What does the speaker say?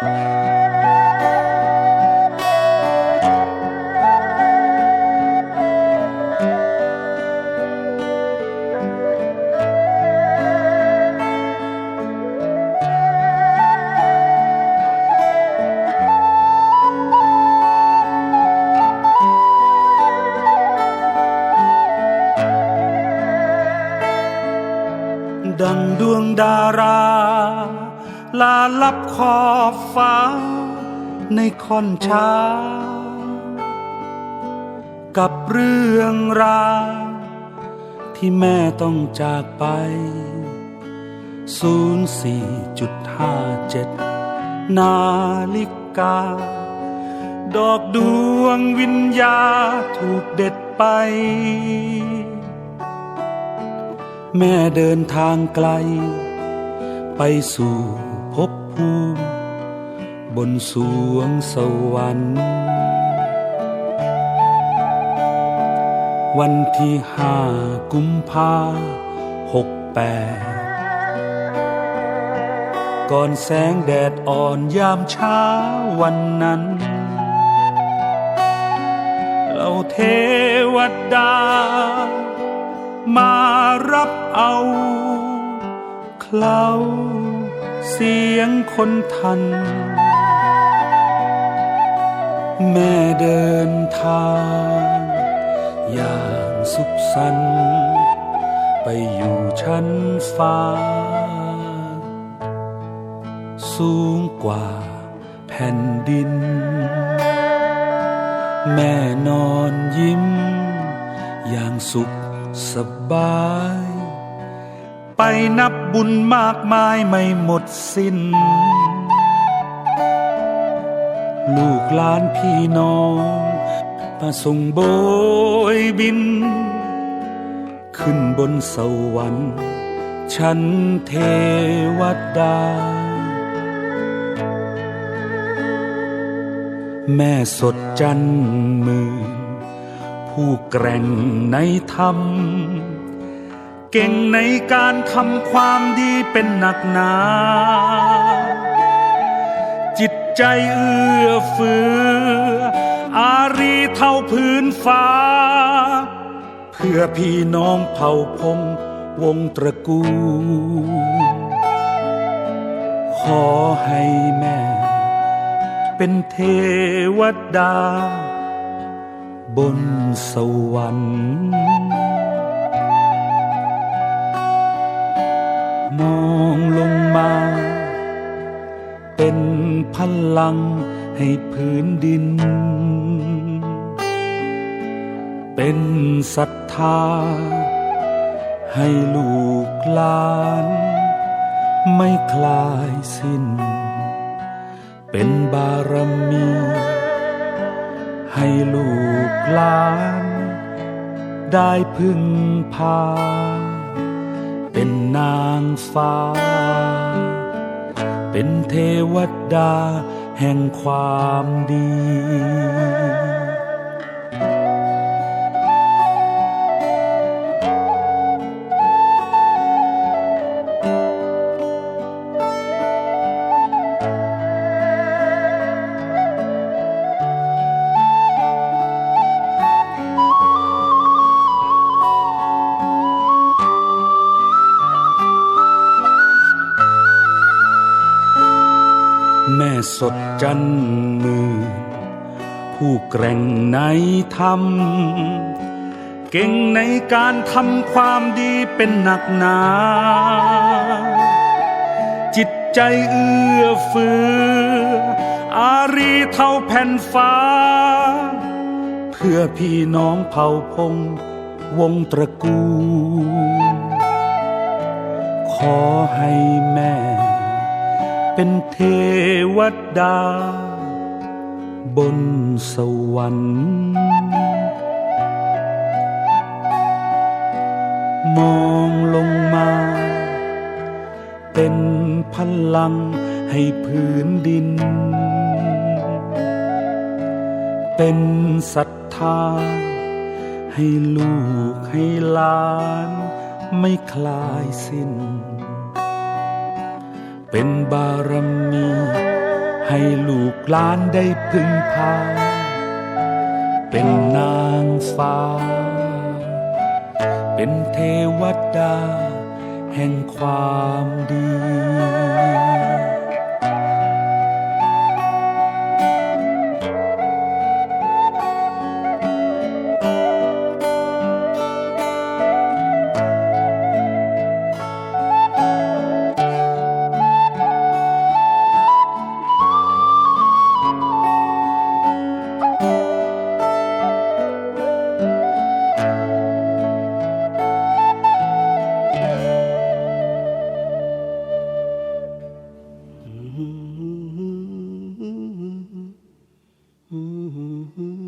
ดังดวงดารา ลาลับขอบฟ้า ในค่อนเช้า กับเรื่องราวที่แม่ต้องจากไป 04.57 นาฬิกา ดอกดวงวิญญาถูกเด็ดไป แม่เดินทางไกล ไปสู่ภพภูมิ บนสวงสวรรค์ วันที่ห้ากุมภาหกแปดก่อนแสงแดดอ่อนยามเช้าวันนั้น เราเทวดา มารับเอา เล้าเสียงคนทัน แม่เดินทาง อย่างสุขสันต์ไปอยู่ชั้นฟ้า สูงกว่าแผ่นดิน แม่นอนยิ้ม อย่างสุขสบาย ไปนับบุญมากมายไม่หมดสิ้น ลูกหลานพี่น้องมาส่งโบยบิน ขึ้นบนสวรรค์ชั้นเทวดา แม่สดจันมือ ผู้แกร่งในธรรม เก่งในการทำความดีเป็นหนักหนา จิตใจเอื้อเฟื้อ อารีเท่าพื้นฟ้า เพื่อพี่น้องเผ่าพงวงตระกูล ขอให้แม่ เป็นเทวดา บนสวรรค์ มองลงมา เป็นพลังให้พื้นดิน เป็นศรัทธา ให้ลูกหลาน ไม่คลายสิ้น เป็นบารมี ให้ลูกหลาน ได้พึ่งพา เป็นนางฟ้า เป็นเทวดาแห่งความดี แม่สดจันมือ ผู้แกร่งในธรรม เก่งในการทำความดีเป็นหนักหนา จิตใจเอื้อเฟื้อ อารีเท่าแผ่นฟ้า เพื่อพี่น้องเผ่าพงวงตระกูล ขอให้แม่ เป็นเทวดา บนสวรรค์ มองลงมา เป็นพลังให้พื้นดิน เป็นศรัทธา ให้ลูกให้หลาน ไม่คลายสิ้น เป็นบารมีให้ลูกหลานได้พึ่งพา เป็นนางฟ้า เป็นเทวดา แห่งความดี Mm-hmm.